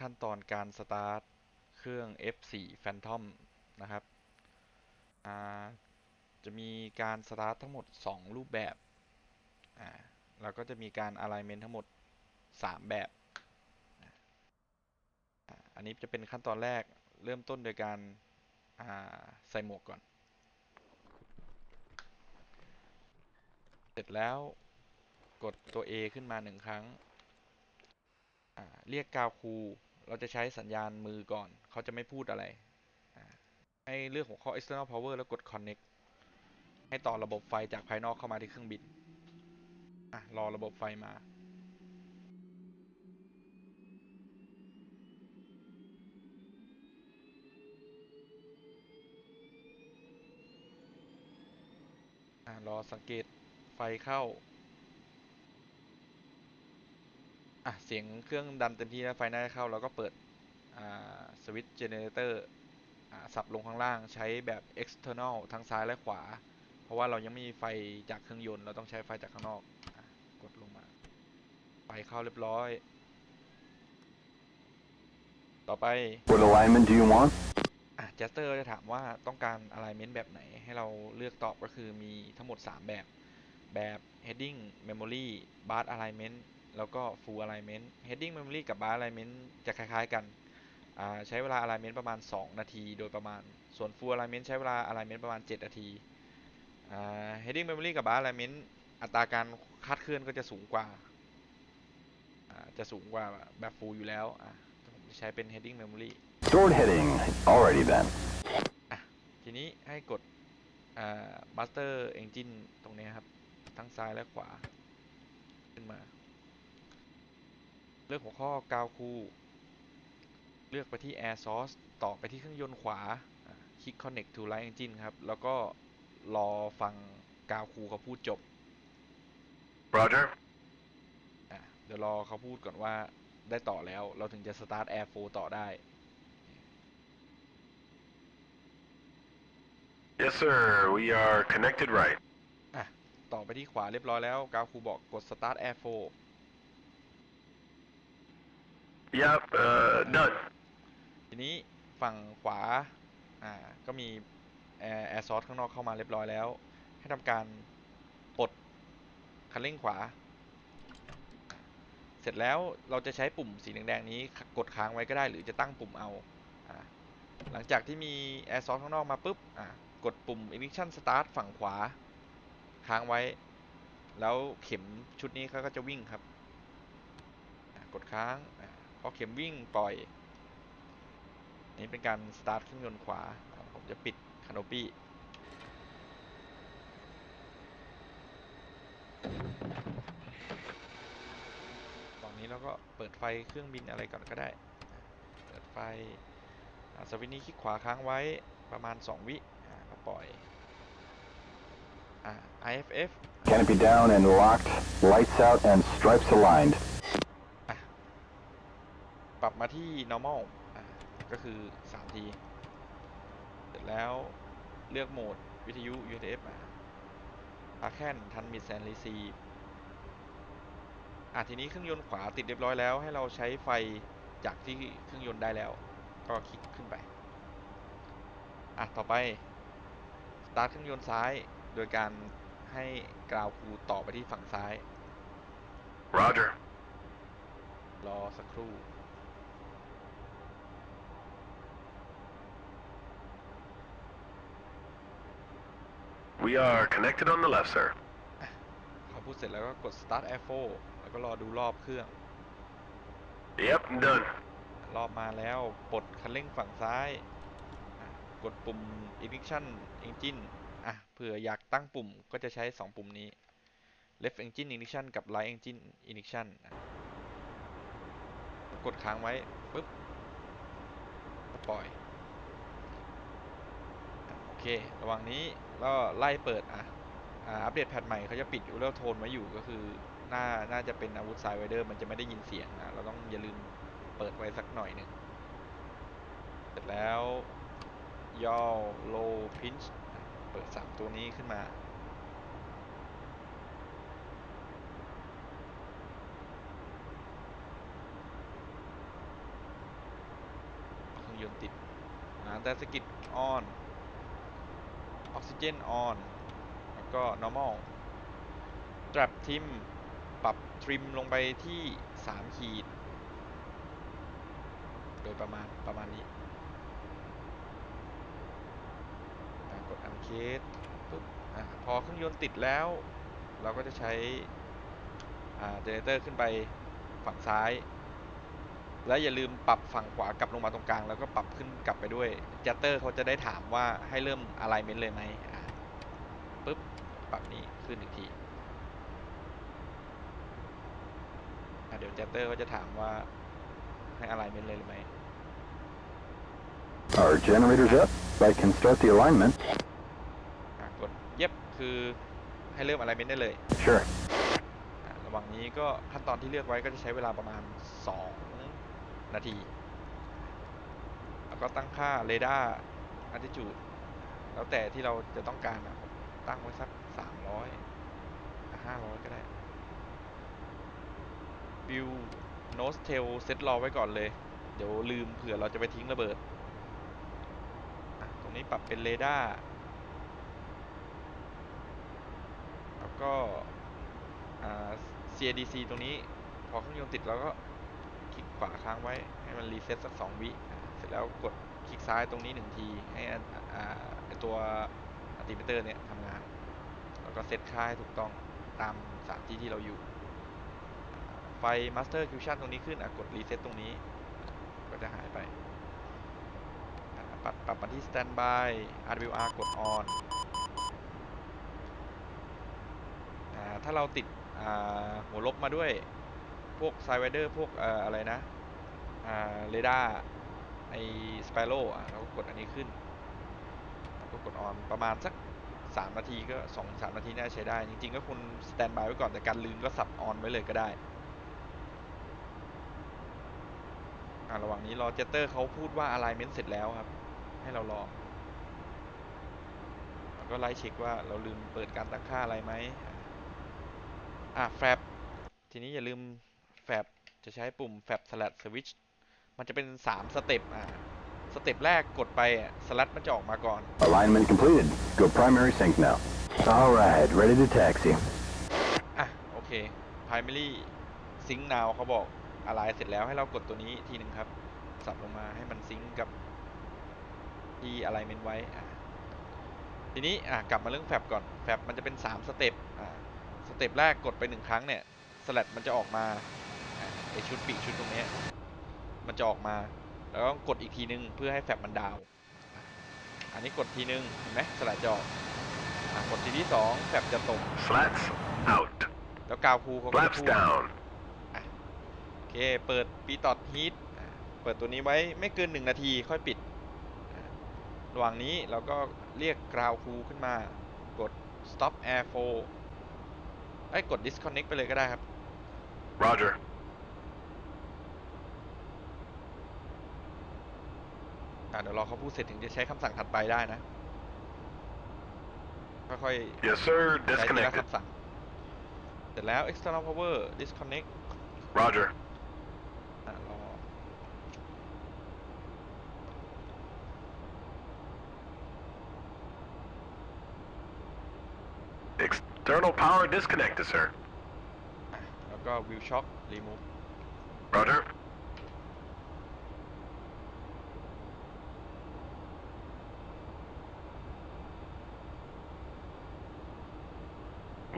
ขั้นตอนการสตาร์ทเครื่อง F4 Phantom นะครับ จะมีการสตาร์ททั้งหมด 2 รูปแบบอ่าแล้วก็จะมีการ alignment ทั้งหมด 3 แบบ อันนี้จะเป็นขั้นตอนแรกเริ่มต้นโดยการาใส่หมวกก่อน เสร็จแล้วกดตัว A ขึ้นมาหนึ่งครั้ง เรียกกาวคู เราจะใช้สัญญาณมือก่อน เขาจะไม่พูดอะไร ให้เลือกหัวข้อ external power แล้วกด connect ให้ต่อระบบไฟจากภายนอกเข้ามาที่เครื่องบินอะรอระบบไฟมา อ่ารอสังเกตไฟเข้า อะเสียงเครื่องดันเต็มที่แล้วไฟน่าจะเข้า แล้วก็เปิดอ่าสวิตช์เจเนเรเตอร์อ่าสับลงข้างล่างใช้แบบ external ทั้งซ้ายและขวา เพราะว่าเรายังไม่มีไฟจากเครื่องยนต์ เราต้องใช้ไฟจากข้างนอกอะกดลงมาไฟเข้าเรียบร้อย ต่อไป What alignment do you want? อะ Jaster จะถามว่าต้องการ alignment แบบไหนให้เราเลือกตอบก็คือมีทั้งหมด 3 แบบ แบบ heading memory bar alignment แล้วก็ full alignment heading memory กับ bar alignment จะคล้ายๆกันอ่าใช้เวลา alignment ประมาณ 2 นาที โดยประมาณ ส่วน full alignment ใช้เวลา alignment ประมาณ 7 นาทีอ่า heading memory กับ bar alignment อัตราการคลาดเคลื่อนก็จะสูงกว่าอ่า จะสูงกว่าแบบ full อยู่แล้วอะผมจะใช้เป็น heading memory Stored heading. Alrighty then. ทีนี้ให้กดอ่า Master Engine ตรงนี้ครับ ทั้งซ้ายและขวา ขึ้นมา เลือกหัวข้อกาวคูเลือกไปที่ Air Source ต่อไปที่เครื่องยนต์ขวาอ่าคลิก Connect to Light Engine ครับ แล้วก็รอฟังกาวคูเขาพูดจบ Roger. อะเดี๋ยวรอเขาพูดก่อนว่าได้ต่อแล้ว เราถึงจะ Start Air 4ต่อได้ Yes, sir. We are connected right. อะต่อไปที่ขวาเรียบร้อยแล้ว กาวคูบอกกด Start Air 4 Yep. Uh, done. ทีนี้ฝั่งขวา อ่า ก็มีแอร์แอร์ซอสข้างนอกเข้ามาเรียบร้อยแล้ว ให้ทำการปลดคันเร่งขวา เสร็จแล้วเราจะใช้ปุ่มสีแดงๆนี้กดค้างไว้ก็ได้ หรือจะตั้งปุ่มเอา อ่า หลังจากที่มีแอร์ซอสข้างนอกมาปุ๊บ อ่า กดปุ่ม ignition start ฝั่งขวา ค้างไว้ แล้วเข็มชุดนี้เขาก็จะวิ่งครับ กดค้าง อะ พอเข็มวิ่งปล่อย นี่เป็นการสตาร์ทเครื่องยนต์ขวา ผมจะปิดคาน o ปี้ตอนนี้เราก็เปิดไฟเครื่องบินอะไรก่อนก็ได้ เปิดไฟสวิตช์นี้คลิกขวาค้างไว้ประมาณ 2 วิก็ปล่อยอ่า IFF Canopy down and locked. Lights out and stripes aligned. ปรับมาที่ normal อ่าก็คือ 3 ที เสร็จแล้วเลือกโหมดวิทยุ UHF อะพาแคนทันมิดแซนรีซีอะทีนี้เครื่องยนต์ขวาติดเรียบร้อยแล้ว ให้เราใช้ไฟจากที่เครื่องยนต์ได้แล้ว ก็คลิกขึ้นไป อะ ต่อไป สตาร์ทเครื่องยนต์ซ้าย โดยการให้กราวคูต่อไปที่ฝั่งซ้าย Roger. รอสักครู่ We are connected on the left, sir. เขาพูดเสร็จแล้วก็กด start air 4แล้วก็รอดูรอบเครื่อง Yep, done. รอบมาแล้วปลดคันเร่งฝั่งซ้ายอะกดปุ่ม ignition engine อะเผื่ออยากตั้งปุ่มก็จะใช้ 2 ปุ่มนี้ left engine ignition กับ right engine ignition อะกดค้างไว้ปุ๊บก็ปล่อยอะโอเค ระหว่างนี้ ก็ไล่เปิดอะอัปเดตแพทใหม่เขาจะปิด Ural Tone ไว้อยู่ก็คือน่าน่าจะเป็นอาวุธไซไวเดอร์มันจะไม่ได้ยินเสียงนะเราต้องอย่าลืมเปิดไว้สักหน่อยหนึ่งเสร็จแล้วย่อ low pinch เปิดสามตัวนี้ขึ้นมาอแต่สกิด on อ ออกซิเจน on แล้วก็ normal strap trim ปรับ trim ลงไปที่ 3 ขีด โดยประมาณ ประมาณนี้อ่กด uncase ปุ๊บอะพอเครื่องยนต์ติดแล้ว เราก็จะใช้เจเนเตอร์ขึ้นไปฝั่งซ้าย แล้วอย่าลืมปรับฝั่งขวากลับลงมาตรงกลางแล้วก็ปรับขึ้นกลับไปด้วยเจเตอร์เขาจะได้ถามว่าให้เริ่ม alignment เลยไหมอ่าปุ๊บปรับนี้ขึ้นอีกทีอะเดี๋ยวเจเตอร์ก็จะถามว่าให้ alignment เลยหรือไม่ Our generator's up. I can start the alignment. อะกดเย็บคือให้เริ่ม alignment ได้เลย Sure. อะระหว่างนี้ก็ขั้นตอนที่เลือกไว้ก็จะใช้เวลาประมาณ 2 นาที แล้วก็ตั้งค่าเรดาร์ attitude แล้วแต่ที่เราจะต้องการนะตั้งไว้สัก300อะ500ก็ได้ build nose tail set รอไว้ก่อนเลย เดี๋ยวลืมเผื่อเราจะไปทิ้งระเบิด ตรงนี้ปรับเป็นเรดาร์ แล้วก็อ่า CADC ตรงนี้ พอเครื่องยนต์ติดเราก็ ขวาค้างไว้ให้มันรีเซ็ตสัก2วิเสร็จแล้วกดคลิกซ้ายตรงนี้1ที ให้อ่าอ่าไอ้ตัวอัติมิเตอร์เนี่ยทำงาน แล้วก็เซตค่าให้ถูกต้องตามสถานที่ที่เราอยู่อ่าไฟ Master Fusion ตรงนี้ขึ้นกดรีเซ็ตตรงนี้ ก็จะหายไปปรับปรับมาที่ Standby RWR กด On อ่าถ้าเราติดหัวลบมาด้วย พวกไซไวเดอร์พวกอะไรนะเรดาร์ไอสเปโร่เราก็กดอันนี้ขึ้นแล้วก็กดออนประมาณสัก 3 นาทีก็ 2 3 นาทีน่าใช้ได้ จริง ๆ ก็คุณสแตนบายไว้ก่อนแต่การลืมก็สับออนไว้เลยก็ได้ระหว่างนี้รอเจเตอร์เขาพูดว่า alignment เสร็จแล้วครับ ให้เรารอ แล้วก็ไล่เช็คว่าเราลืมเปิดการตั้งค่าอะไรไหมอะแฟบทีนี้อย่าลืม ฟบจะใช้ปุ่มแฟบ slash switch มันจะเป็น 3 สเต็ปอะสเต็ปแรกกดไปอะสลัดมันจะออกมาก่อน Alignment completed. Go primary sync now. All right, ready to taxi. อะโอเค primary sync now เขาบอกอะไรเสร็จแล้วให้เรากดตัวนี้ทีหนึ่งครับ สับลงมาให้มันซิงก์กับที่ alignment ไว้อะทีนี้อะกลับมาเรื่องแฟบก่อนแฟบมันจะเป็น 3 สเต็ปอะสเต็ปแรกกดไปหนึ่งครั้งเนี่ยสลัดมันจะออกมาอะ ไอชุดปีกชุดตรงเนี้ยมันจะออกมา แล้วก็กดอีกทีนึงเพื่อให้แฟบมันดาวน์อะอันนี้กดทีนึงเห็นไหมสลัดจะออกอะกดทีที่สองแฟบจะตก Slats out. แล้วกาวคูเขาก็จะ Flaps พูด down. โอเค เปิดปีตอดฮีทเปิดตัวนี้ไว้ไม่เกินหนึ่งนาทีค่อยปิดอะระหว่างนี้เราก็เรียกกราวคูขึ้นมากด stop air flow ไอ้ยกด disconnect ไปเลยก็ได้ครับ Roger. อะเดี๋ยวรอเขาพูดเสร็จถึงจะใช้คำสั่งถัดไปได้นะ ค่อย Yes, sir. ๆใช้ทีละ Disconnected. คำสั่ง เสร็จแล้ว external power disconnect Roger. อะรอ External power disconnected, sir. อะแล้วก็ view shock remove Roger.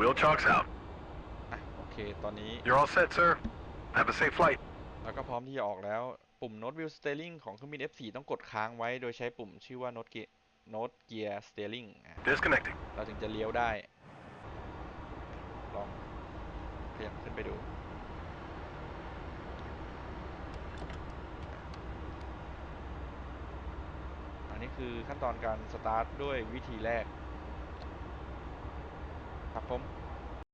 Wheel chocks out. อะโอเค ตอนนี้ You're all set, sir. Have a safe flight. แล้วก็พร้อมที่จะออกแล้ว ปุ่ม Note Wheel Steering ของเครื่องบิน F4 ต้องกดค้างไว้ โดยใช้ปุ่มชื่อว่า Note Gear Note Gear Steering อะ Disconnecting. เราถึงจะเลี้ยวได้ ลองขยับขึ้นไปดู อันนี้คือขั้นตอนการสตาร์ทด้วยวิธีแรก ครับผม